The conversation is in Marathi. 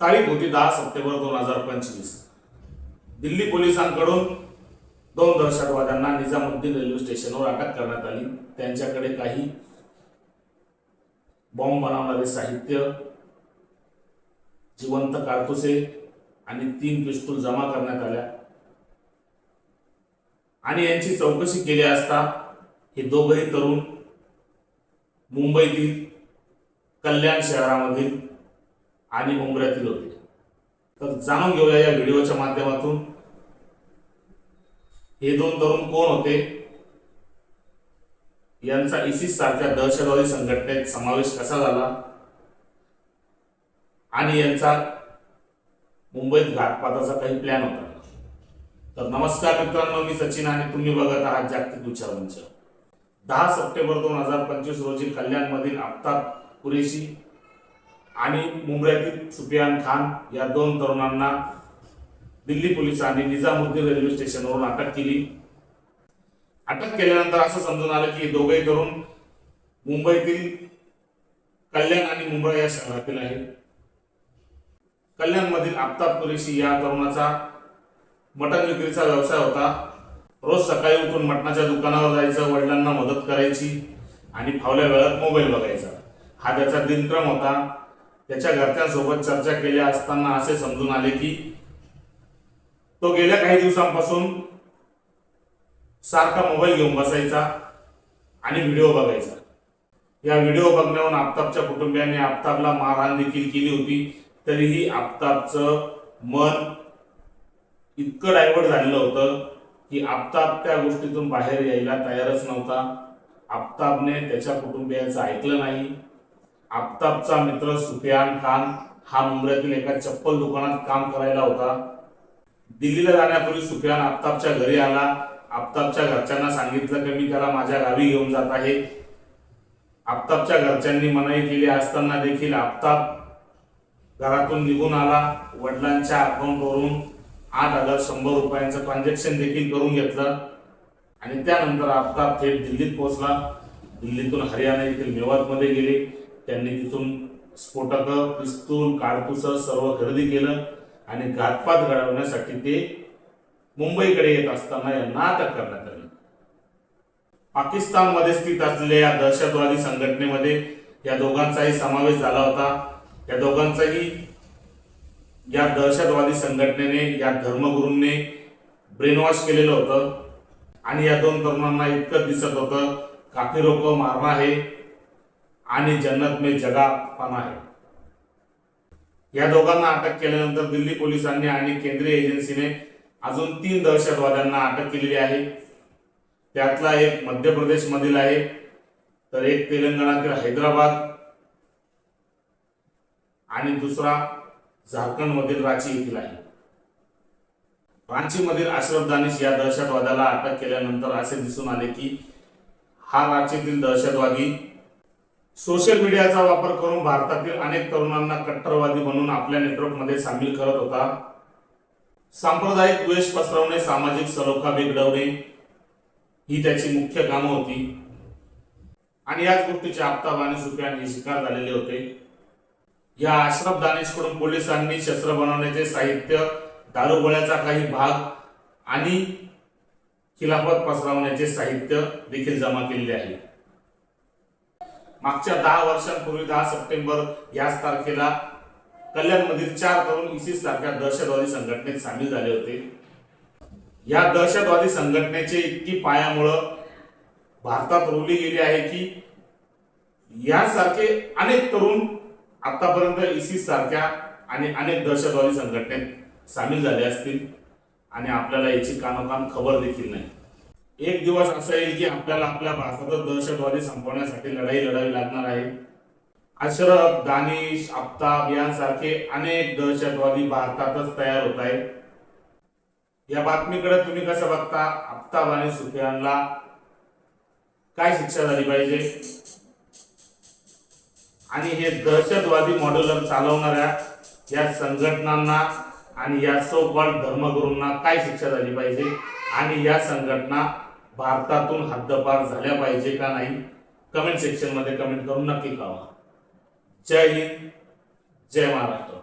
तारीख होती दहा सप्टेंबर दोन हजार पंचवीस. दिल्ली पोलिसांकडून दोन दहशतवाद्यांना निजामुद्दीन रेल्वे स्टेशनवर अटक करण्यात आली. त्यांच्याकडे काही बॉम्ब बनवणारे साहित्य जिवंत कारतुसे आणि तीन पिस्तूल जमा करण्यात आल्या. आणि यांची चौकशी केली असता हे दोघही तरुण मुंबईतील कल्याण शहरामधील आणि मुंबऱ्यातील होते. तर जाणून घेऊया या व्हिडिओच्या माध्यमातून. हे दोन तरुण कोण होते? यांचा इसिस सारख्या दहशतवादी संघटनेत समावेश कसा झाला? आणि यांचा मुंबईत घातपाताचा काही प्लॅन होता? तर नमस्कार मित्रांनो मी सचिन आणि तुम्ही बघत आहात जागतिक विचार मंच. दहा सप्टेंबर दोन हजार पंचवीस रोजी कल्याणमधील आफताब कुरेशी आणि मुंबईतील सुफियान खान या दोन तरुणांना दिल्ली पोलिसांनी निजामुद्दीन रेल्वे स्टेशनवरून अटक केली. अटक केल्यानंतर असं समजून आलं की हे दोघेही तरुण मुंबईतील कल्याण आणि मुंबई या शहरातील आहेत. कल्याणमधील आफताब कुरेशी या तरुणाचा मटण विक्रीचा व्यवसाय होता. रोज सकाळी उठून मटणाच्या दुकानावर जायचं वडिलांना मदत करायची आणि फावल्या वेळात मोबाईल बघायचा. हा त्याचा दिनक्रम होता. त्याच्या घरच्यांसोबत चर्चा केल्या असताना असे समजून आले की तो गेल्या काही दिवसांपासून सारखा मोबाईल घेऊन बसायचा आणि व्हिडिओ बघायचा. या व्हिडिओ बघण्याहून आफताबच्या कुटुंबियांनी आफताबला मारहाण देखील केली होती. तरीही आफताबचं मन इतकं डायव्हर्ट झालेलं होतं की आफताब त्या गोष्टीतून बाहेर यायला तयारच नव्हता. आफताबने त्याच्या कुटुंबियांचं ऐकलं नाही. आफताबचा मित्र सुफियान खान हा मुंबईतील एका चप्पल दुकानात काम करायला होता. दिल्लीला जाण्यापूर्वी सुफियान आफताबच्या घरी आला. आफताबच्या घरच्यांना सांगितलं की मी त्याला माझ्या गावी घेऊन जात आहे. आफताबच्या घरच्यांनी मनाई केली असताना देखील आफताब घरातून निघून आला. वडिलांच्या अकाउंटवरून आठ हजार शंभर रुपयांचं ट्रान्झॅक्शन देखील करून घेतलं. आणि त्यानंतर आफताब थेट दिल्लीत पोहोचला. दिल्लीतून हरियाणा येथील मेवातमध्ये गेले. त्यांनी तिथून स्फोटक पिस्तूल काडतुसं सर्व खरेदी केलं आणि घातपात घडवण्यासाठी ते मुंबईकडे येत असताना यांना अटक करण्यात आली. पाकिस्तानमध्ये स्थित असलेल्या या दहशतवादी संघटनेमध्ये या दोघांचाही समावेश झाला होता. या दोघांचाही या दहशतवादी संघटनेने या धर्मगुरूंनी ब्रेनवॉश केलेलं होतं. आणि या दोन तरुणांना इतकं दिसत होतं काफी लोक मारणं आहे. आणि जन्नत जगा पण आहे. या दोघांना अटक केल्यानंतर दिल्ली पोलिसांनी आणि केंद्रीय एजन्सीने अजून तीन दहशतवाद्यांना अटक केलेली आहे. त्यातला एक मध्य प्रदेशमधील आहे तर एक तेलंगणातील हैदराबाद आणि दुसरा झारखंडमधील रांची येथील आहे. रांचीमधील अशरफ दानिश या दहशतवाद्याला अटक केल्यानंतर असे दिसून आले की हा रांचीतील दहशतवादी सोशल मीडियाचा वापर करून भारतातील अनेक तरुणांना कट्टरवादी म्हणून आपल्या नेटवर्कमध्ये सामील करत होता. सांप्रदायिक द्वेष पसरवणे सामाजिक सलोखा बिघडवणे ही त्याची मुख्य कामं होती. आणि याच गोष्टीचे आफ्ताब आणि सुफियान हे शिकार झालेले होते. या अशरफ दानेशकडून पोलिसांनी शस्त्र बनवण्याचे साहित्य दारुगोळ्याचा काही भाग आणि खिलाफत पसरवण्याचे साहित्य देखील जमा केलेले आहे. मागच्या दहा वर्षांपूर्वी दहा सप्टेंबर याच तारखेला कल्याणमधील चार तरुण इसिस सारख्या दहशतवादी संघटनेत सामील झाले होते. या दहशतवादी संघटनेचे इतकी पायामुळं भारतात रोवली गेली आहे की यासारखे अनेक तरुण आतापर्यंत इसिस सारख्या आणि अनेक दहशतवादी संघटनेत सामील झाले असतील आणि आपल्याला याची कानोकान खबर देखील नाही. एक दिवस असा येईल की आपल्याला आपल्या भारतात दहशतवादी संपवण्यासाठी लढाई लढावी लागणार आहे. अशरफ दानिश आफताब यांसारखे अनेक दहशतवादी भारतातच तयार होत आहेत. या बातमीकडे तुम्ही कसं बघता? आफताब आणि सुफियानला काय शिक्षा झाली पाहिजे? आणि हे दहशतवादी मॉड्युलर चालवणाऱ्या या संघटनांना आणि या सो कॉल्ड धर्मगुरूंना काय शिक्षा झाली पाहिजे? आणि या संघटना भारतातून हद्दपार झाल्या पाहिजे का नाही कमेंट सेक्शनमध्ये कमेंट करून नक्की कळवा. जय हिंद जय महाराष्ट्र.